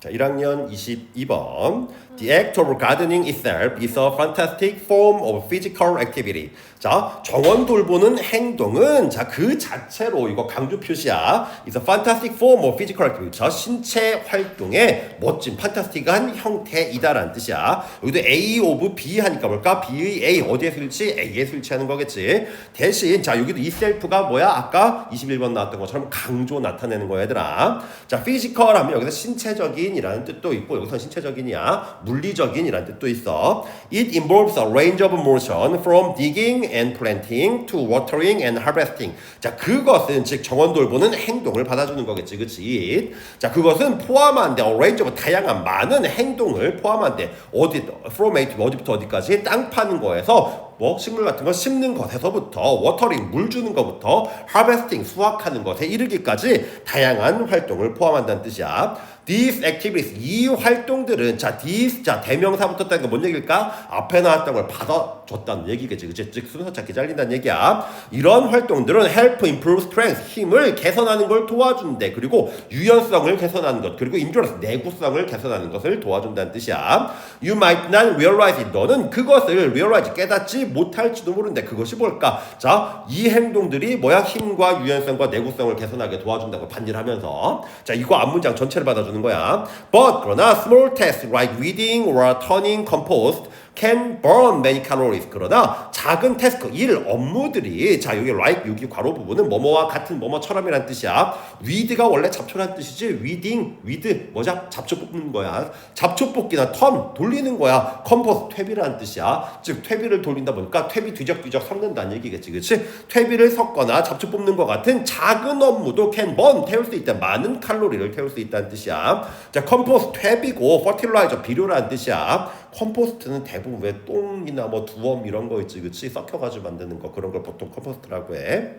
자, 1학년 22번. The act of gardening itself is a fantastic form of physical activity. 자, 정원 돌보는 행동은 자, 그 자체로 이거 강조 표시야. is a fantastic form of physical activity. 자, 신체 활동의 멋진 판타스틱한 형태이다라는 뜻이야. 여기도 A of B 하니까 뭘까? B의 A 어디에 설치? A에 설치하는 거겠지. 대신 자, 여기도 이 셀프가 뭐야? 아까 21번 나왔던 것처럼 강조 나타내는 거야, 얘들아. 자, physical 하면 여기서 신체적인 이라는 뜻도 있고 여기서 신체적인이야. 물리적인이라는 뜻도 있어. It involves a range of motion from digging and planting to watering and harvesting. 자, 그것은 즉 정원 돌보는 행동을 받아주는 거겠지, 그렇지? 자, 그것은 포함한데 a range of 다양한 많은 행동을 포함한데 어디 from A to 어디부터 어디까지 땅 파는 거에서 뭐 식물 같은 거 심는 것에서부터 워터링 물 주는 것부터 하베스팅 수확하는 것에 이르기까지 다양한 활동을 포함한다는 뜻이야. These activities 이 활동들은 자 these 자 대명사 붙었다는 건 뭔 얘기일까? 앞에 나왔던 걸 받아줬다는 얘기겠지, 그치? 즉 순서 찾기 잘린다는 얘기야. 이런 활동들은 help improve strength 힘을 개선하는 걸 도와준대. 그리고 유연성을 개선하는 것 그리고 endurance 내구성을 개선하는 것을 도와준다는 뜻이야. You might not realize it. 너는 그것을 realize 깨닫지 못할지도 모른데 그것이 뭘까? 자, 이 행동들이 뭐야? 힘과 유연성과 내구성을 개선하게 도와준다고 반질하면서 자, 이거 앞문장 전체를 받아주는 거야. But 그러나 small tasks like weeding or turning compost can burn many calories. 그러나 작은 태스크, 일, 업무들이 자 여기 like 여기 괄호 부분은 뭐뭐와 같은 뭐뭐처럼이란 뜻이야. weed가 원래 잡초란 뜻이지. weeding, weed 뭐자? 잡초 뽑는 거야. 잡초 뽑기나 턴 돌리는 거야. 컴포스트 퇴비라는 뜻이야. 즉 퇴비를 돌린다 보니까 퇴비 뒤적뒤적 섞는다는 얘기겠지, 그렇지? 퇴비를 섞거나 잡초 뽑는 것 같은 작은 업무도 can burn 태울 수 있다. 많은 칼로리를 태울 수 있다는 뜻이야. 자, 컴포스트 퇴비고 fertilizer 비료라는 뜻이야. 컴포스트는 대부분 왜 똥이나 뭐 두엄 이런 거 있지, 그치? 썩혀가지고 만드는 거 그런 걸 보통 컴포스트라고 해.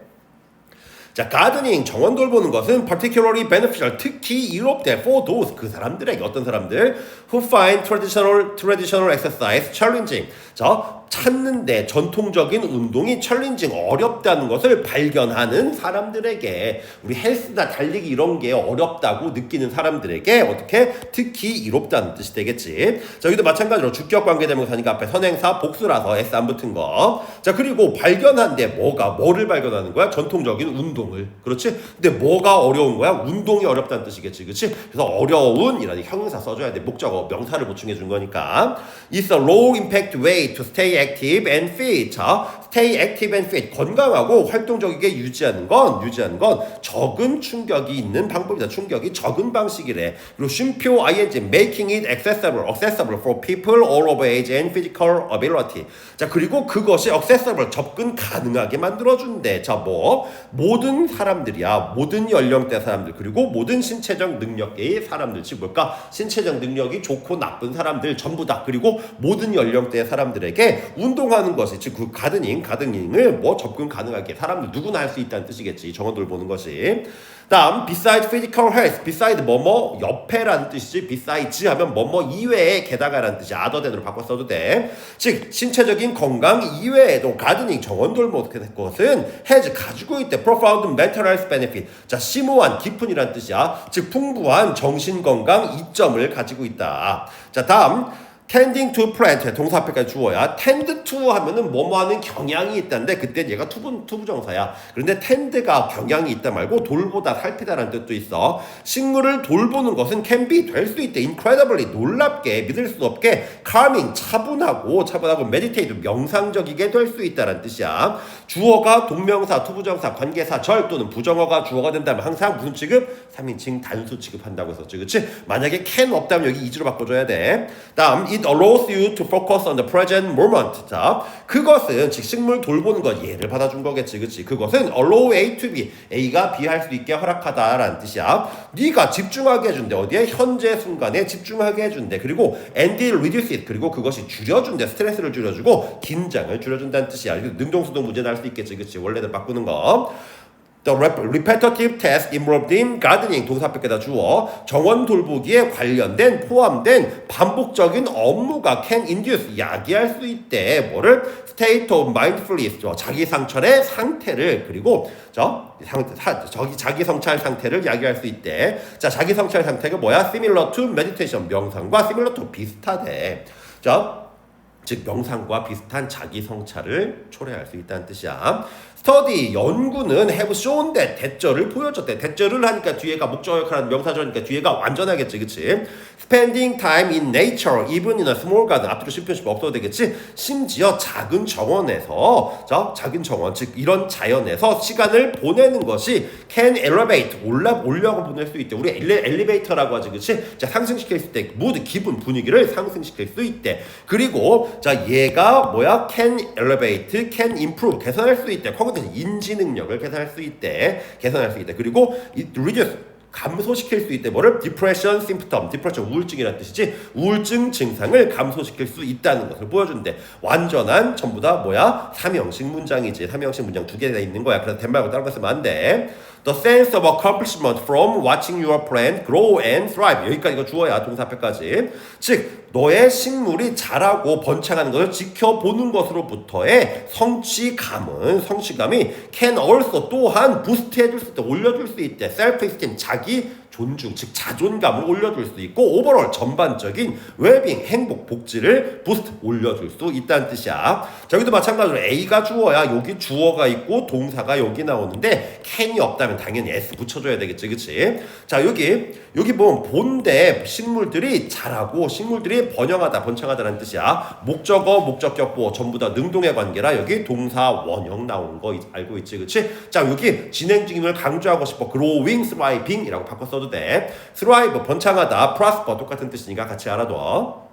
자, 가드닝 정원 돌보는 것은 particularly beneficial 특히 이롭대 for those 그 사람들에게 어떤 사람들 who find traditional traditional exercise challenging. 자, 찾는데 전통적인 운동이 챌린징 어렵다는 것을 발견하는 사람들에게 우리 헬스나 달리기 이런 게 어렵다고 느끼는 사람들에게 어떻게 특히 이롭다는 뜻이 되겠지. 자 여기도 마찬가지로 주격 관계대명사니까 앞에 선행사 복수라서 S 안 붙은 거. 자 그리고 발견한데 뭐가 뭐를 발견하는 거야? 전통적인 운동을. 그렇지? 근데 뭐가 어려운 거야? 운동이 어렵다는 뜻이겠지. 그렇지? 그래서 어려운이라는 형용사 써 줘야 돼. 목적어 명사를 보충해 준 거니까. It's a low impact way to stay active and fit. 자, stay active and fit. 건강하고 활동적이게 유지하는 건, 유지하는 건 적은 충격이 있는 방법이다. 충격이 적은 방식이래. 그리고 쉼표 ing, making it accessible, accessible for people all over age and physical ability. 자, 그리고 그것이 accessible, 접근 가능하게 만들어 준대. 자, 뭐? 모든 사람들이야. 모든 연령대 사람들, 그리고 모든 신체적 능력의 사람들. 즉, 뭘까? 신체적 능력이 좋고 나쁜 사람들 전부 다. 그리고 모든 연령대 사람들에게 운동하는 것이 즉 그 가드닝, 가드닝을 뭐 접근 가능하게 사람들 누구나 할 수 있다는 뜻이겠지. 정원들 보는 것이. 다음 besides physical health, beside 뭐뭐 옆에라는 뜻이지. besides 하면 뭐뭐 이외에 게다가라는 뜻이 otherthan으로 바꿔 써도 돼. 즉 신체적인 건강 이외에도 가드닝 정원 돌보는 것은 has 가지고 있대 profound mental health benefit. 자 심오한 깊은이라는 뜻이야. 즉 풍부한 정신 건강 이점을 가지고 있다. 자 다음 tending to plant 동사 앞에까지 주어야 tend to 하면은 뭐뭐 하는 경향이 있다는데 그때 얘가 투부 투부정사야. 그런데 tend가 경향이 있다 말고 돌보다 살피다라는 뜻도 있어. 식물을 돌보는 것은 can be 될 수 있대. incredibly 놀랍게 믿을 수 없게 calming 차분하고 차분하고 meditate 명상적이게 될 수 있다라는 뜻이야. 주어가 동명사, 투부정사, 관계사, 절 또는 부정어가 주어가 된다면 항상 무슨 취급? 3인칭 단수 취급한다고 했었지. 그렇지? 만약에 can 없다면 여기 이즈로 바꿔 줘야 돼. 다음 it allows you to focus on the present moment. 자, 그것은 즉 식물 돌보는 것 예를 받아준 거겠지, 그렇지? 그것은 allow A to B, A가 B 할 수 있게 허락하다라는 뜻이야. 네가 집중하게 해준대. 어디에 현재 순간에 집중하게 해준대. 그리고 and it reduce it. 그리고 그것이 줄여준대. 스트레스를 줄여주고 긴장을 줄여준다는 뜻이야. 능동수동 문제 날 수 있겠지, 그렇지? 원래는 바꾸는 거. The rep- repetitive task involved in gardening 동사 앞에다 주어 정원 돌보기에 관련된 포함된 반복적인 업무가 can induce 야기할 수 있대 뭐를 state of mindfulness 저 자기 성찰의 상태를 그리고 저 상, 사, 저기 자기 성찰 상태를 야기할 수 있대 자 자기 성찰 상태가 뭐야 similar to meditation 명상과 similar to 비슷하대 자 즉 명상과 비슷한 자기 성찰을 초래할 수 있다는 뜻이야. 스터디 연구는 have shown that 대절을 보여줬대. 대절을 하니까 뒤에가 목적 역할하는 명사절이니까 뒤에가 완전하겠지, 그치? Spending time in nature, even in a small garden. 앞뒤로 쉼표씩 없어도 되겠지? 심지어 작은 정원에서, 자, 작은 정원, 즉 이런 자연에서 시간을 보내는 것이 can elevate, 올라 올려고 보낼 수 있대. 우리 엘리, 엘리베이터라고 하지, 그치? 자, 상승시킬 수 있대. 기분, 분위기를 상승시킬 수 있대. 그리고 자, 얘가 뭐야? can elevate, can improve, 개선할 수 있대. 커그니티 인지 능력을 개선할 수 있대. 개선할 수 있대. 그리고 reduce 감소시킬 수 있대. 뭐를? depression symptom, depression 우울증이라는 뜻이지. 우울증 증상을 감소시킬 수 있다는 것을 보여준대. 완전한 전부 다 뭐야? 삼형식 문장이지. 삼형식 문장 두 개가 있는 거야. 그래서 덴마크 다른 거 쓰면 안 돼. The sense of accomplishment from watching your plant grow and thrive. 여기까지 이거 주어야 동사 앞에까지. 즉 너의 식물이 자라고 번창하는 것을 지켜보는 것으로부터의 성취감은 성취감이 can also 또한 부스트해줄 수 있다, 올려줄 수 있대. self-esteem 자기 존중, 즉 자존감을 올려줄 수 있고 오버롤 전반적인 웰빙, 행복, 복지를 부스트 올려줄 수 있다는 뜻이야. 자, 여기도 마찬가지로 A가 주어야 여기 주어가 있고 동사가 여기 나오는데 can이 없다면 당연히 S 붙여줘야 되겠지, 그치? 자, 여기 여기 보면 본대 식물들이 자라고 식물들이 번영하다, 번창하다는 뜻이야. 목적어, 목적격 보어 전부 다 능동의 관계라 여기 동사 원형 나오는 거 알고 있지, 그치? 자, 여기 진행 중임을 강조하고 싶어. growing, thriving이라고 바꿔 써도 돼. thrive 번창하다, prosper 똑같은 뜻이니까 같이 알아둬.